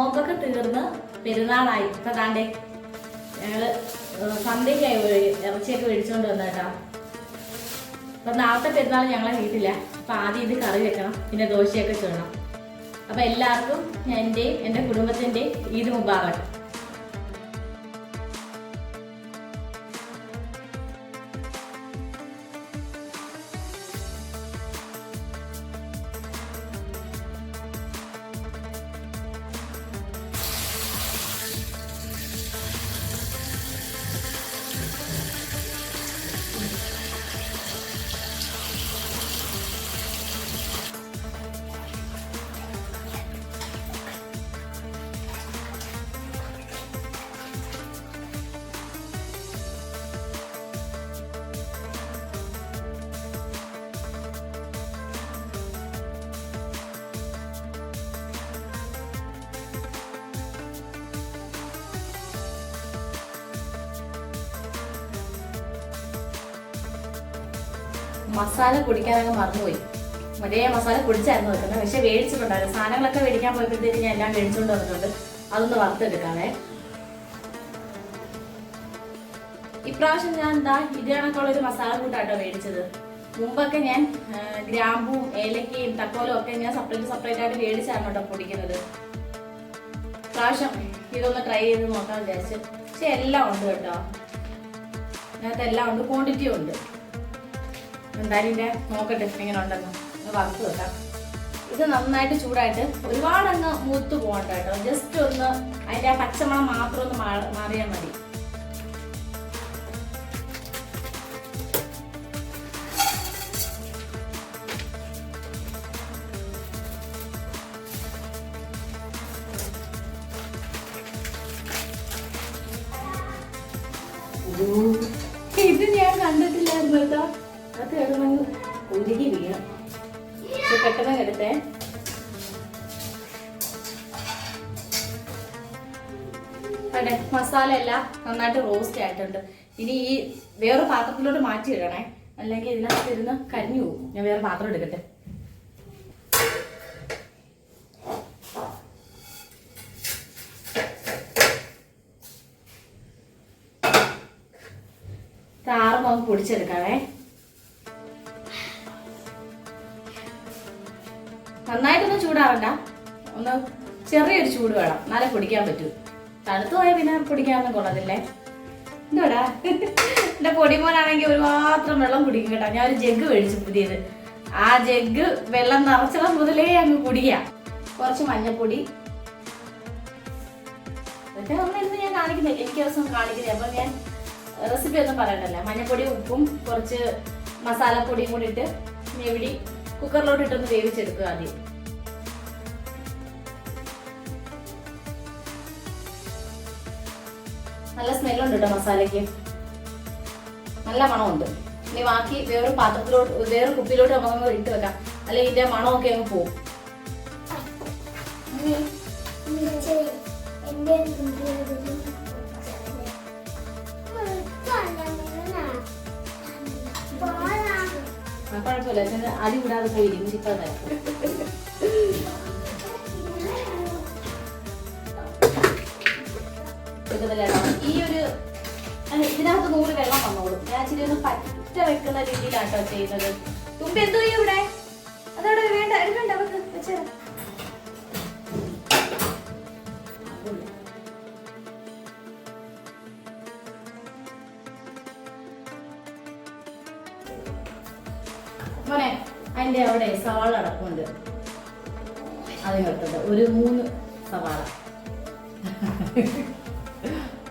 നോമ്പൊക്കെ തീർന്ന് പെരുന്നാളായി. ഇപ്പൊ താണ്ടേ ഞങ്ങൾ സന്ധ്യയ്ക്കായി ഇറച്ചിയൊക്കെ മേടിച്ചുകൊണ്ട് വന്ന കേട്ടോ അപ്പൊ നാളത്തെ പെരുന്നാൾ ഞങ്ങളെ വീട്ടില്ല അപ്പൊ ആദ്യം ഇത് കറി വെക്കണം പിന്നെ ദോശയൊക്കെ ചെയ്യണം അപ്പൊ എല്ലാവർക്കും എന്റെയും എന്റെ കുടുംബത്തിന്റെയും ഈദ് മുബാറക്. മസാല പൊടിക്കാനൊക്കെ മറന്നുപോയി. മറ്റേ മസാല പൊടിച്ചായിരുന്നു വെക്കുന്നത്. പക്ഷെ മേടിച്ചിട്ടുണ്ടായിരുന്നു സാധനങ്ങളൊക്കെ മേടിക്കാൻ പോയപ്പോഴത്തേക്ക് ഞാൻ എല്ലാം മേടിച്ചുകൊണ്ട് വന്നിട്ടുണ്ട്. അതൊന്ന് വറുത്തെടുക്കാവേ. ഇപ്രാവശ്യം ഞാൻ എന്താ ഇത് കണക്കുള്ള ഒരു മസാല കൂട്ടാട്ടോ മേടിച്ചത് മുമ്പൊക്കെ ഞാൻ ഗ്രാമ്പും ഏലക്കയും തക്കോലും ഒക്കെ ഞാൻ സെപ്പറേറ്റ് സെപ്പറേറ്റ് ആയിട്ട് മേടിച്ചാണ് കേട്ടോ പൊടിക്കുന്നത്. പ്രാവശ്യം ഇതൊന്ന് ട്രൈ ചെയ്ത് നോക്കാൻ വിചാരിച്ചു. പക്ഷെ എല്ലാം ഉണ്ട് കേട്ടോ. അതിനകത്ത് എല്ലാം ഉണ്ട്. ക്വാണ്ടിറ്റിയും ഉണ്ട്. എന്തായാലും ഇതിന്റെ നോക്കട്ടെ എങ്ങനെ ഉണ്ടെന്ന് വറുത്ത് വെക്കാം. ഇത് നന്നായിട്ട് ചൂടായിട്ട് ഒരുപാട് അങ്ങ് മൂത്ത് പോകണ്ട കേട്ടോ. ജസ്റ്റ് ഒന്ന് അതിന്റെ ആ പച്ചമണം മാത്രം ഒന്ന് മാറിയാൽ മതി. ഇത് ഞാൻ കണ്ടിട്ടില്ലായിരുന്നു കേട്ടോ. അതെ മസാല എല്ലാം നന്നായിട്ട് റോസ്റ്റ് ആയിട്ടുണ്ട്. ഇനി ഈ വേറെ പാത്രത്തിലോട്ട് മാറ്റി ഇടണേ. അല്ലെങ്കിൽ ഇതിനകത്ത് ഇരുന്ന് കരിഞ്ഞു പോകും. ഞാൻ വേറെ പാത്രം എടുക്കട്ടെ. താറ് നമുക്ക് പൊടിച്ചെടുക്കാവേ. നന്നായിട്ടൊന്നും ചൂടാറണ്ട ഒന്ന് ചെറിയൊരു ചൂട് വേണം. എന്നാലേ കുടിക്കാൻ പറ്റൂ. തണുത്തു പോയാൽ പിന്നെ കുടിക്കാനൊന്നും കൊള്ളതില്ലേ എന്തോടാ എന്റെ പൊടിമോനാണെങ്കിൽ ഒരു മാത്രം വെള്ളം കുടിക്കും കേട്ടോ. ഞാൻ ഒരു ജഗ് മേടിച്ചു പുതിയത്. ആ ജഗ് വെള്ളം നിറച്ചത് മുതലേ അങ്ങ് കുടിക്കാം കുറച്ച് മഞ്ഞപ്പൊടി. ഇതൊക്കെ ഞാൻ കാണിക്കുന്നില്ല എനിക്ക് ദിവസം കാണിക്കുന്നത് അപ്പൊ ഞാൻ റെസിപ്പി ഒന്നും പറയണ്ടല്ലോ. മഞ്ഞപ്പൊടി ഉപ്പും കുറച്ച് മസാലപ്പൊടിയും കൂടി ഇട്ട് ഞെവിടി കുക്കറിലോട്ട് ഇട്ടൊന്ന് വേവിച്ചെടുക്കുക ആദ്യം. നല്ല സ്മെല്ലുണ്ട് കേട്ടോ മസാലയ്ക്ക്. നല്ല മണമുണ്ട്. ഇനി ബാക്കി വേറൊരു പാത്രത്തിലോട്ട് വേറെ കുപ്പിയിലോട്ട് നമുക്ക് ഇട്ട് വെക്കാം. അല്ലെങ്കിൽ ഇതിന്റെ മണമൊക്കെ അങ്ങ് പോകും ആ, കുഴപ്പമില്ല. ചെന്ന് അടി വിടാതെ പോയി ഇരിക്കും. ഈ ഒരു ഇതിനകത്ത് നൂറ് വെള്ളം വന്നോളും. ഞാൻ ഇച്ചിരി ഒന്ന് പറ്റ വെക്കുന്ന രീതിയിലാട്ടോ ചെയ്യുന്നത്. തുമ്പി എന്തോ ഇവിടെ? അതവിടെ വേണ്ട എടുക്കണ്ട അവർക്ക് വെച്ചേരാം. അതിന്റെ അവിടെ സവാള അടക്കമുണ്ട് അതിനകത്തുണ്ട് ഒരു മൂന്ന് സവാള.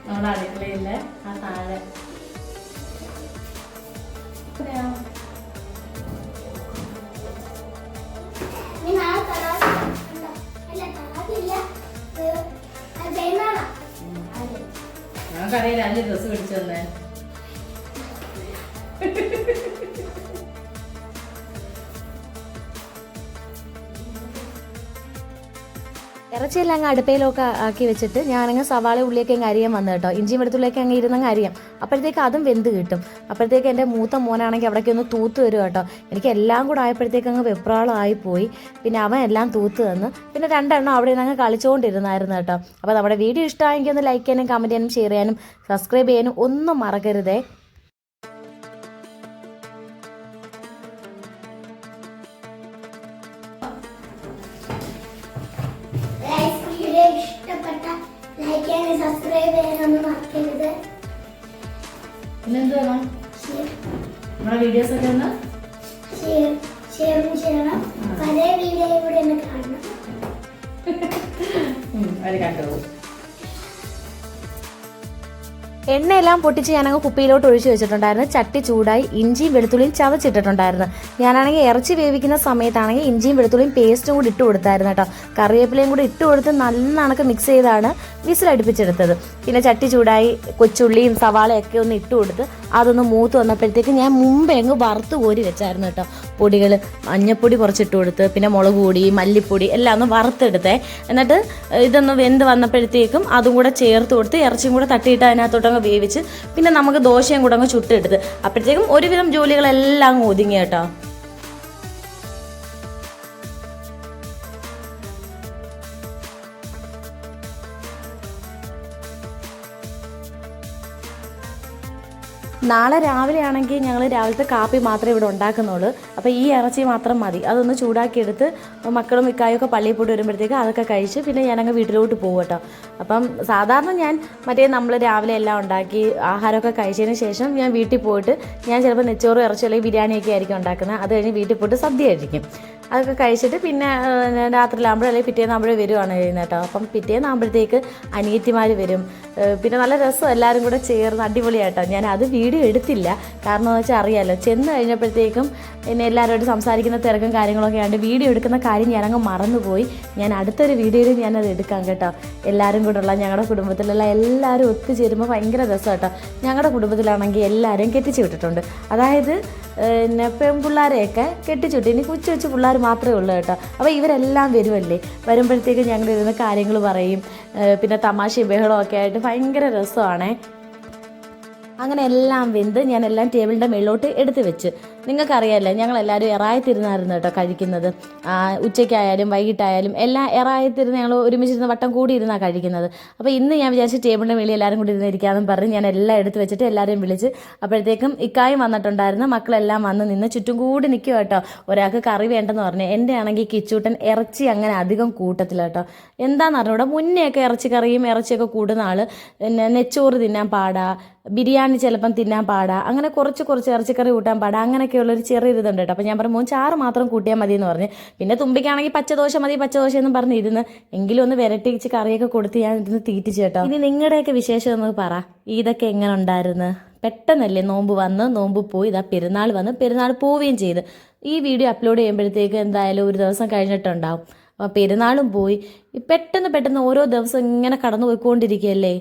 നമ്മുടെ അടുക്കളയിലെ ആ താഴെ. നമുക്കറിയില്ല അഞ്ച് ഡ്രസ്സ് പിടിച്ചു തന്നെ ഇറച്ചിയെല്ലാം അങ്ങ് അടുപ്പയിലൊക്കെ ആക്കി വെച്ചിട്ട് ഞാനങ്ങ് സവാള ഉള്ളിയൊക്കെ അങ്ങ് അരിയാൻ വന്നു കേട്ടോ. ഇഞ്ചി വെളുത്തുള്ളിയൊക്കെ അങ്ങ് ഇരുന്നങ്ങ് അരിയാം. അപ്പോഴത്തേക്ക് അതും വെന്ത് കിട്ടും. അപ്പോഴത്തേക്ക് എന്റെ മൂത്ത മോനാണെങ്കിൽ അവിടേക്ക് ഒന്ന് തൂത്ത് വരും കേട്ടോ. എനിക്ക് എല്ലാം കൂടെ ആയപ്പോഴത്തേക്ക് അങ്ങ് വെപ്രാളമായി പോയി. പിന്നെ അവൻ എല്ലാം തൂത്ത് തന്ന് പിന്നെ രണ്ടെണ്ണം അവിടെ നിന്ന് അങ്ങ് കളിച്ചുകൊണ്ടിരുന്നായിരുന്നു കേട്ടോ. അപ്പോൾ നമ്മുടെ വീഡിയോ ഇഷ്ടമായെങ്കിൽ ഒന്ന് ലൈക്ക് ചെയ്യാനും കമന്റ് ചെയ്യാനും ഷെയർ ചെയ്യാനും സബ്സ്ക്രൈബ് ചെയ്യാനും ഒന്നും മറക്കരുതേ. വീഡിയോസ് ഒക്കെ ഒന്ന്? ചെയ്യണം. പല വീഡിയോ കൂടെ കാണണം. അത് കണ്ടു എണ്ണയെല്ലാം പൊട്ടിച്ച് ഞാനങ്ങ് കുപ്പിയിലോട്ട് ഒഴിച്ച് വെച്ചിട്ടുണ്ടായിരുന്നു. ചട്ടി ചൂടായി ഇഞ്ചിയും വെളുത്തുള്ളിയും ചവച്ചിട്ടിട്ടുണ്ടായിരുന്നു. ഞാനാണെങ്കിൽ ഇറച്ചി വേവിക്കുന്ന സമയത്താണെങ്കിൽ ഇഞ്ചിയും വെളുത്തുള്ളിയും പേസ്റ്റും കൂടി ഇട്ട് കൊടുത്തായിരുന്നു കേട്ടോ. കറിവേപ്പിലയും കൂടി ഇട്ട് കൊടുത്ത് നല്ല മിക്സ് ചെയ്താണ് വിസിലടുപ്പിച്ചെടുത്തത്. പിന്നെ ചട്ടി ചൂടായി കൊച്ചുള്ളിയും സവാളയൊക്കെ ഒന്ന് ഇട്ട് കൊടുത്ത് അതൊന്ന് മൂത്ത് വന്നപ്പോഴത്തേക്ക് ഞാൻ മുമ്പേ അങ്ങ് വറുത്ത് കോരി വെച്ചായിരുന്നു കേട്ടോ. പൊടികൾ മഞ്ഞപ്പൊടി കുറച്ചിട്ട് കൊടുത്ത് പിന്നെ മുളക് പൊടി മല്ലിപ്പൊടി എല്ലാം ഒന്ന് വറുത്തെടുത്തേ. എന്നിട്ട് ഇതൊന്ന് വെന്ത് വന്നപ്പോഴത്തേക്കും അതും കൂടെ ചേർത്ത് കൊടുത്ത് ഇറച്ചിയും കൂടെ തട്ടിയിട്ട് അതിനകത്തോട്ടങ്ങ് വേവിച്ച് പിന്നെ നമുക്ക് ദോശയും കൂടെ അങ്ങ് ചുട്ടെടുത്ത്. അപ്പോഴത്തേക്കും ഒരുവിധം ജോലികളെല്ലാം അങ്ങ് ഒതുങ്ങി കേട്ടോ. നാളെ രാവിലെ ആണെങ്കിൽ ഞങ്ങൾ രാവിലത്തെ കാപ്പി മാത്രമേ ഇവിടെ ഉണ്ടാക്കുന്നുള്ളൂ. അപ്പോൾ ഈ ഇറച്ചി മാത്രം മതി. അതൊന്ന് ചൂടാക്കിയെടുത്ത് മക്കളും ഇക്കായൊക്കെ പള്ളിയിൽ പോയിട്ട് വരുമ്പോഴത്തേക്ക് അതൊക്കെ കഴിച്ച് പിന്നെ ഞാനങ്ങ് വീട്ടിലോട്ട് പോകും കേട്ടോ. അപ്പം സാധാരണ ഞാൻ മറ്റേ നമ്മൾ രാവിലെ എല്ലാം ഉണ്ടാക്കി ആഹാരമൊക്കെ കഴിച്ചതിന് ശേഷം ഞാൻ വീട്ടിൽ പോയിട്ട് ഞാൻ ചിലപ്പോൾ നെച്ചോറും ഇറച്ചി അല്ലെങ്കിൽ ബിരിയാണിയൊക്കെ ആയിരിക്കും ഉണ്ടാക്കുന്നത്. അത് കഴിഞ്ഞ് വീട്ടിൽ പോയിട്ട് സദ്യ കഴിക്കും അതൊക്കെ കഴിച്ചിട്ട് പിന്നെ രാത്രിയിലാകുമ്പോഴേ അല്ലെങ്കിൽ പിറ്റേന്നാകുമ്പോഴേ വരുവാണ് ചെയ്യുന്നത് കേട്ടോ അപ്പം പിറ്റേന്നാകുമ്പോഴത്തേക്ക് അനിയത്തിമാർ വരും. പിന്നെ നല്ല രസം എല്ലാവരും കൂടെ ചേർന്ന് അടിപൊളിയായിട്ടോ ഞാൻ അത് വീഡിയോ എടുത്തില്ല. കാരണം എന്ന് വെച്ചാൽ അറിയാമല്ലോ ചെന്ന് കഴിഞ്ഞപ്പോഴത്തേക്കും പിന്നെ എല്ലാവരോടും സംസാരിക്കുന്ന തിരക്കും കാര്യങ്ങളൊക്കെ ആണ്ട് വീഡിയോ എടുക്കുന്ന കാര്യം ഞാനങ്ങ് മറന്നുപോയി. ഞാൻ അടുത്തൊരു വീഡിയോയിൽ ഞാനത് എടുക്കാം കേട്ടോ. എല്ലാവരും കൂടെ ഉള്ള ഞങ്ങളുടെ കുടുംബത്തിലുള്ള എല്ലാവരും ഒത്തുചേരുമ്പോൾ ഭയങ്കര രസം കേട്ടോ ഞങ്ങളുടെ കുടുംബത്തിലാണെങ്കിൽ എല്ലാവരും കെട്ടിച്ചു വിട്ടിട്ടുണ്ട്. അതായത് പിന്നെ പെൺപിള്ളാരെയൊക്കെ കെട്ടിച്ചുട്ടി ഇനി കൊച്ചു കൊച്ചു പിള്ളേർ മാത്രമേ ഉള്ളൂ കേട്ടോ. അപ്പോൾ ഇവരെല്ലാം വരുമല്ലേ? വരുമ്പോഴത്തേക്ക് ഞങ്ങൾ ഇരുന്ന് കാര്യങ്ങൾ പറയും. പിന്നെ തമാശയും ബഹളവും ഒക്കെ ആയിട്ട് ഭയങ്കര രസമാണേ. അങ്ങനെ എല്ലാം വെന്ത് ഞാൻ എല്ലാം ടേബിളിന്റെ മേളിലോട്ട് എടുത്ത് വെച്ച്. നിങ്ങൾക്കറിയാമല്ലോ ഞങ്ങളെല്ലാവരും എറായത്തിരുന്നായിരുന്നു കേട്ടോ കഴിക്കുന്നത്. ഉച്ചയ്ക്കായാലും വൈകിട്ടായാലും എല്ലാം എറായത്തിരുന്ന് ഞങ്ങൾ ഒരുമിച്ചിരുന്ന് വട്ടം കൂടി ഇരുന്നാണ് കഴിക്കുന്നത്. അപ്പോൾ ഇന്ന് ഞാൻ വിചാരിച്ച് ടേബിളിന്റെ മേളിൽ എല്ലാവരും കൂടി ഇരുന്ന് ഇരിക്കാമെന്ന് പറഞ്ഞ് ഞാൻ എല്ലാം എടുത്ത് വെച്ചിട്ട് എല്ലാവരെയും വിളിച്ച് അപ്പോഴത്തേക്കും ഇക്കായും വന്നിട്ടുണ്ടായിരുന്നു. മക്കളെല്ലാം വന്ന് നിന്ന് ചുറ്റും കൂടി നിൽക്കുക കേട്ടോ. ഒരാൾക്ക് കറി വേണ്ടെന്ന് പറഞ്ഞു. എന്റെ ആണെങ്കിൽ കിച്ചൂട്ടൻ ഇറച്ചി അങ്ങനെ അധികം കൂട്ടത്തില്ല കേട്ടോ. എന്താണെന്ന് അറിഞ്ഞൂടെ? മുന്നേ ഒക്കെ ഇറച്ചിക്കറിയും ഇറച്ചിയൊക്കെ കൂടുന്ന ആൾ പിന്നെ നെച്ചോറ് തിന്നാൻ പാടാ. ബിരിയാണി ചിലപ്പം തിന്നാൻ പാടാ. അങ്ങനെ കുറച്ച് കുറച്ച് ഇറച്ചിക്കറി കൂട്ടാൻ പാടാ. അങ്ങനെയൊക്കെയുള്ള ഒരു ചെറിയ ഇതുണ്ട് കേട്ടോ. അപ്പോൾ ഞാൻ പറഞ്ഞു മോൻ ചാറ് മാത്രം കൂട്ടിയാൽ മതി എന്ന് പറഞ്ഞ്. പിന്നെ തുമ്പിക്കാണെങ്കിൽ പച്ചദോശ മതി പച്ചദോശ എന്ന് പറഞ്ഞ് ഇരുന്ന്. എങ്കിലും ഒന്ന് വിരട്ടിച്ച് കറിയൊക്കെ കൊടുത്ത് ഞാൻ ഇരുന്ന് തീറ്റിച്ച് കേട്ടോ. ഇനി നിങ്ങളുടെയൊക്കെ വിശേഷം ഒന്ന് പറ. ഇതൊക്കെ എങ്ങനെ ഉണ്ടായിരുന്നു? പെട്ടെന്നല്ലേ നോമ്പ് വന്ന് നോമ്പ് പോയി ഇതാ പെരുന്നാൾ വന്ന് പെരുന്നാൾ പോവുകയും ചെയ്ത്. ഈ വീഡിയോ അപ്ലോഡ് ചെയ്യുമ്പോഴത്തേക്ക് എന്തായാലും ഒരു ദിവസം കഴിഞ്ഞിട്ടുണ്ടാവും. അപ്പോൾ പെരുന്നാളും പോയി. പെട്ടെന്ന് പെട്ടെന്ന് ഓരോ ദിവസം ഇങ്ങനെ കടന്നു പോയിക്കൊണ്ടിരിക്കുകയല്ലേ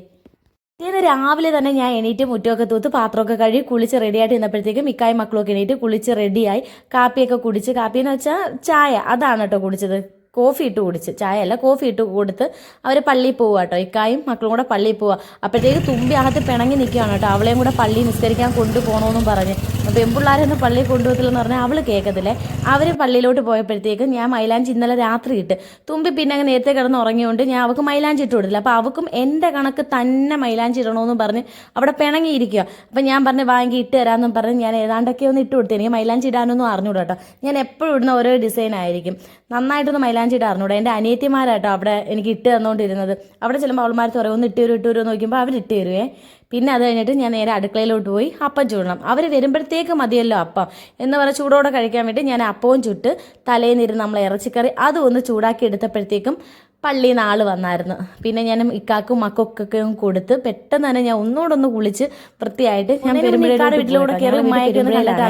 പിറ്റേന്ന് രാവിലെ തന്നെ ഞാൻ എണീറ്റ് മുറ്റമൊക്കെ തൂത്ത് പാത്രമൊക്കെ കഴുകി കുളിച്ച് റെഡിയായിട്ട് നിന്നപ്പോഴത്തേക്കും മിക്കായി മക്കളൊക്കെ എണീറ്റ് കുളിച്ച് റെഡിയായി കാപ്പിയൊക്കെ കുടിച്ച് കാപ്പി എന്ന് വെച്ചാൽ ചായ. അതാണ് കേട്ടോ കുടിച്ചത്. കോഫി ഇട്ട് കുടിച്ച് ചായ അല്ല കോഫി ഇട്ട് കൊടുത്ത് അവർ പള്ളിയിൽ പോവുക കേട്ടോ. ഇക്കായും മക്കളും കൂടെ പള്ളിയിൽ പോവുക. അപ്പോഴത്തേക്ക് തുമ്പി അകത്ത് പിണങ്ങി നിൽക്കുകയാണ് കേട്ടോ. അവളെയും കൂടെ പള്ളി നിസ്കരിക്കാൻ കൊണ്ടുപോകണമെന്നും പറഞ്ഞ്. പെൺപിള്ളാരൊന്നും പള്ളിയിൽ കൊണ്ടുപോകത്തില്ലെന്ന് പറഞ്ഞാൽ അവൾ കേൾക്കത്തില്ലേ? അവർ പള്ളിയിലോട്ട് പോയപ്പോഴത്തേക്ക് ഞാൻ മൈലാഞ്ചി ഇന്നലെ രാത്രി ഇട്ട് തുമ്പി പിന്നെ അങ്ങ് നേരത്തെ കിടന്ന് ഉറങ്ങിയോണ്ട് ഞാൻ അവൾക്ക് മൈലാഞ്ചി ഇട്ട് കൊടുത്തില്ല. അപ്പോൾ അവൾക്കും എന്റെ കണക്ക് തന്നെ മൈലാഞ്ചി ഇടണമെന്ന് പറഞ്ഞ് അവിടെ പിണങ്ങിയിരിക്കുക. അപ്പം ഞാൻ പറഞ്ഞ് വാങ്ങി ഇട്ട് തരാമെന്നും പറഞ്ഞ് ഞാൻ ഏതാണ്ടൊക്കെ ഒന്ന് ഇട്ട് കൊടുത്തു. എനിക്ക് മൈലാഞ്ചി ഇടാനൊന്നും അറിഞ്ഞുകൂടാ കേട്ടോ. ഞാൻ എപ്പോഴും ഇടുന്ന ഓരോ ഡിസൈൻ ആയിരിക്കും നന്നായിട്ടൊന്ന് മൈലാഞ്ചി ഇട്ട് അറിഞ്ഞൂടെ എന്റെ അനിയത്തിമാരാട്ടോ അവിടെ എനിക്ക് ഇട്ട് തന്നുകൊണ്ടിരുന്നത് അവിടെ ചെല്ലുമ്പോൾ അവൾമാർ പറയും ഒന്ന് ഇട്ട് തരും ഇട്ട് തരുമോ നോക്കുമ്പോൾ അവർ ഇട്ട് തരുവേ. പിന്നെ അത് കഴിഞ്ഞിട്ട് ഞാൻ നേരെ അടുക്കളയിലോട്ട് പോയി അപ്പം ചൂടണം. അവർ വരുമ്പോഴത്തേക്ക് മതിയല്ലോ അപ്പം എന്ന് പറഞ്ഞ് ചൂടോടെ കഴിക്കാൻ വേണ്ടി ഞാൻ അപ്പവും ചുട്ട് തലേന്നിരുന്ന് നമ്മൾ ഇറച്ചിക്കറി അതും ഒന്ന് ചൂടാക്കി എടുത്തപ്പോഴത്തേക്കും പള്ളി നിന്ന് ആൾ വന്നായിരുന്നു. പിന്നെ ഞാൻ ഇക്കാക്കും മക്കൊക്കെ കൊടുത്ത് പെട്ടെന്ന് തന്നെ ഞാൻ ഒന്നുകൂടെ ഒന്ന് കുളിച്ച് വൃത്തിയായിട്ട് ഞാൻ വീട്ടിലൂടെ കയറി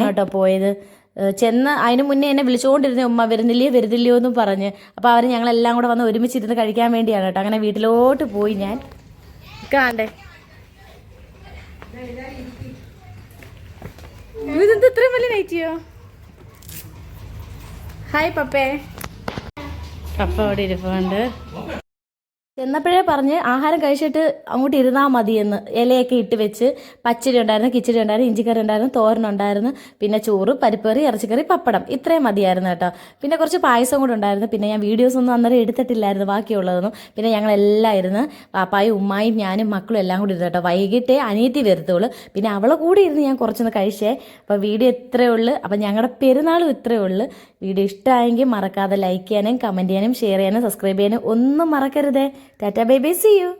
കേട്ടോ പോയത്? ചെന്ന് അതിന് മുന്നേ എന്നെ വിളിച്ചുകൊണ്ടിരുന്ന ഉമ്മ വരുന്നില്ലയോ വരുന്നില്ലയോ എന്നും പറഞ്ഞ്. അപ്പോൾ അവർ ഞങ്ങളെല്ലാം കൂടെ വന്ന് ഒരുമിച്ചിരുന്ന് കഴിക്കാൻ വേണ്ടിയാണ് കേട്ടോ. അങ്ങനെ വീട്ടിലോട്ട് പോയി ഞാൻ. കാണ്ടേ ഇതെന്ത് ഇത്രയും വലിയ നൈറ്റിയോ ഹായ് പപ്പേ. പപ്പ അവിടെ ഇരിപ്പുണ്ട്. ചെന്നപ്പോഴേ പറഞ്ഞ് ആഹാരം കഴിച്ചിട്ട് അങ്ങോട്ട് ഇരുന്നാൽ മതിയെന്ന്. ഇലയൊക്കെ ഇട്ട് വെച്ച് പച്ചടി ഉണ്ടായിരുന്നു കിച്ചടി ഉണ്ടായിരുന്നു ഇഞ്ചിക്കറി ഉണ്ടായിരുന്നു തോരനുണ്ടായിരുന്നു പിന്നെ ചോറ് പരിപ്പറി ഇറച്ചിക്കറി പപ്പടം. ഇത്രയും മതിയായിരുന്നു കേട്ടോ. പിന്നെ കുറച്ച് പായസം കൂടെ ഉണ്ടായിരുന്നു. പിന്നെ ഞാൻ വീഡിയോസ് ഒന്നും അന്നേരം എടുത്തിട്ടില്ലായിരുന്നു ബാക്കിയുള്ളതൊന്നും. പിന്നെ ഞങ്ങളെല്ലാം ഇരുന്ന് പാപ്പായും ഉമ്മായും ഞാനും മക്കളും എല്ലാം കൂടി ഇരുന്നു കേട്ടോ. വൈകിട്ടേ അനിയത്തി വരുത്തുള്ളൂ. പിന്നെ അവളെ കൂടി ഇരുന്ന് ഞാൻ കുറച്ചൊന്ന് കഴിച്ചേ. അപ്പോൾ വീഡിയോ ഇത്രയേ ഉള്ളൂ. അപ്പോൾ ഞങ്ങളുടെ പെരുന്നാളും ഇത്രയേ ഉള്ളൂ. വീഡിയോ ഇഷ്ടമായെങ്കിൽ മറക്കാതെ ലൈക്ക് ചെയ്യാനും കമന്റ് ചെയ്യാനും ഷെയർ ചെയ്യാനും സബ്സ്ക്രൈബ് ചെയ്യാനും ഒന്നും മറക്കരുതേ. Tata bye bye see you